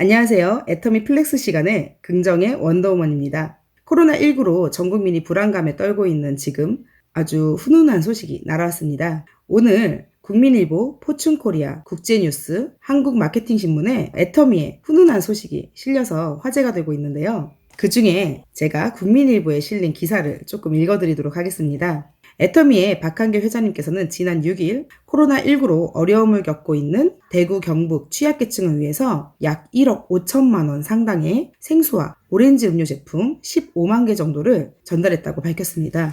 안녕하세요. 애터미 플렉스 시간의 긍정의 원더우먼입니다. 코로나19로 전 국민이 불안감에 떨고 있는 지금 아주 훈훈한 소식이 날아왔습니다. 오늘 국민일보, 포춘코리아, 국제뉴스, 한국마케팅신문에 애터미의 훈훈한 소식이 실려서 화제가 되고 있는데요. 그 중에 제가 국민일보에 실린 기사를 조금 읽어드리도록 하겠습니다. 애터미의 박한길 회장님께서는 지난 6일 코로나19로 어려움을 겪고 있는 대구 경북 취약계층을 위해서 약 1억 5천만 원 상당의 생수와 오렌지 음료 제품 15만 개 정도를 전달했다고 밝혔습니다.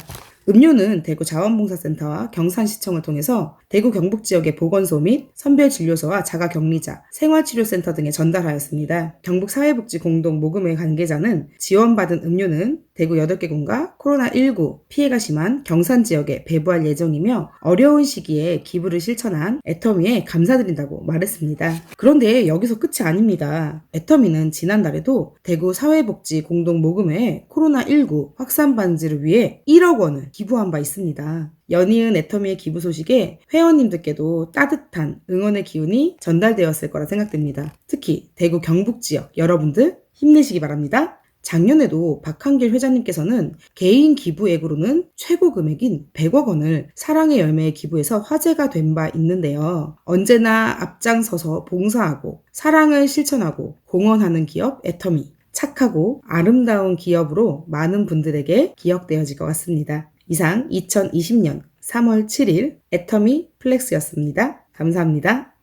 음료는 대구 자원봉사센터와 경산시청을 통해서 대구 경북 지역의 보건소 및 선별진료소와 자가격리자, 생활치료센터 등에 전달하였습니다. 경북 사회복지 공동 모금회 관계자는 지원받은 음료는 대구 8개 군과 코로나19 피해가 심한 경산 지역에 배부할 예정이며 어려운 시기에 기부를 실천한 애터미에 감사드린다고 말했습니다. 그런데 여기서 끝이 아닙니다. 애터미는 지난달에도 대구 사회복지 공동 모금회에 코로나19 확산 반지를 위해 1억 원을 기부한 바 있습니다. 연이은 애터미의 기부 소식에 회원님들께도 따뜻한 응원의 기운이 전달되었을 거라 생각됩니다. 특히 대구 경북 지역 여러분들 힘내시기 바랍니다. 작년에도 박한길 회장님께서는 개인 기부액으로는 최고 금액인 100억 원을 사랑의 열매에 기부해서 화제가 된 바 있는데요. 언제나 앞장서서 봉사하고 사랑을 실천하고 공헌하는 기업 애터미. 착하고 아름다운 기업으로 많은 분들에게 기억되어질 것 같습니다. 이상 2020년 3월 7일 애터미 플렉스였습니다. 감사합니다.